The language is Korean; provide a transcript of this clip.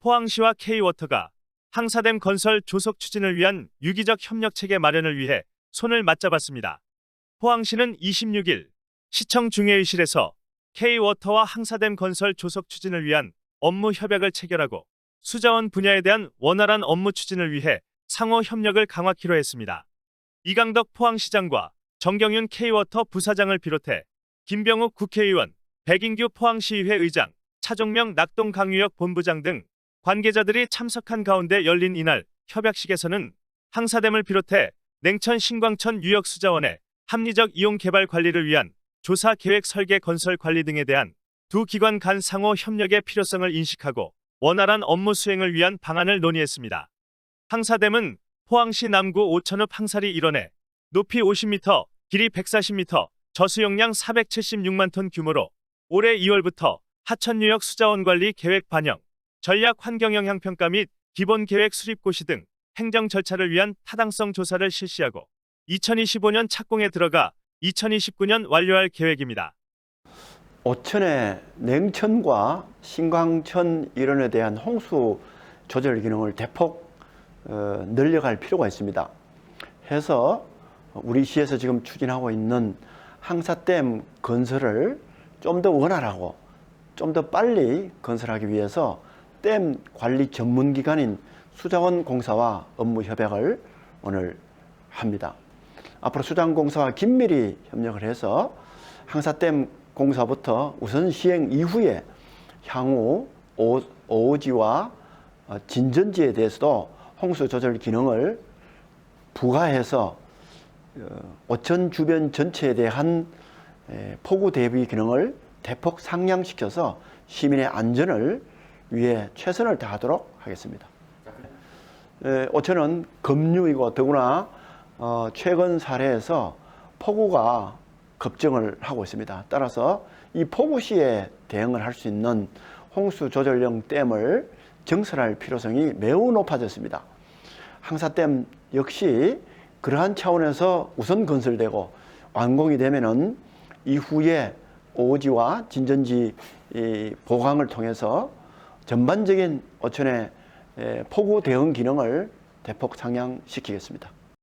포항시와 K워터가 항사댐 건설 조속 추진을 위한 유기적 협력 체계 마련을 위해 손을 맞잡았습니다. 포항시는 26일 시청 중회의실에서 K워터와 항사댐 건설 조속 추진을 위한 업무 협약을 체결하고 수자원 분야에 대한 원활한 업무 추진을 위해 상호 협력을 강화키로 했습니다. 이강덕 포항시장과 정경윤 K워터 부사장을 비롯해 김병욱 국회의원, 백인규 포항시의회 의장, 차종명 낙동강유역 본부장 등 관계자들이 참석한 가운데 열린 이날 협약식에서는 항사댐을 비롯해 냉천 신광천 유역 수자원의 합리적 이용 개발 관리를 위한 조사 계획 설계 건설 관리 등에 대한 두 기관 간 상호 협력의 필요성을 인식하고 원활한 업무 수행을 위한 방안을 논의했습니다. 항사댐은 포항시 남구 오천읍 항사리 일원에 높이 50m, 길이 140m, 저수 용량 476만 톤 규모로 올해 2월부터 하천유역 수자원 관리 계획 반영, 전략 환경 영향 평가 및 기본 계획 수립 고시 등 행정 절차를 위한 타당성 조사를 실시하고 2025년 착공에 들어가 2029년 완료할 계획입니다. 오천의 냉천과 신광천 일원에 대한 홍수 조절 기능을 대폭 어, 늘려갈 필요가 있습니다. 해서 우리 시에서 지금 추진하고 있는 항사댐 건설을 좀 더 원활하고 좀 더 빨리 건설하기 위해서 댐 관리 전문 기관인 수자원 공사와 업무 협약을 오늘 합니다. 앞으로 수자원 공사와 긴밀히 협력을 해서 항사댐 공사부터 우선 시행 이후에 향후 오- 오지와 어, 진전지에 대해서도 홍수 조절 기능을 부과해서 어, 오천 주변 전체에 대한 에, 폭우 대비 기능을 대폭 상향시켜서 시민의 안전을 위해 최선을 다하도록 하겠습니다. 에, 오천은 급류이고 더구나 어, 최근 사례에서 폭우가 급증을 하고 있습니다. 따라서 이 폭우 시에 대응을 할 수 있는 홍수 조절용 댐을 정설할 필요성이 매우 높아졌습니다. 항사댐 역시 그러한 차원에서 우선 건설되고 완공이 되면은 이후에 오지와 진전지 이 보강을 통해서 전반적인 어촌의 에, 폭우 대응 기능을 대폭 상향시키겠습니다.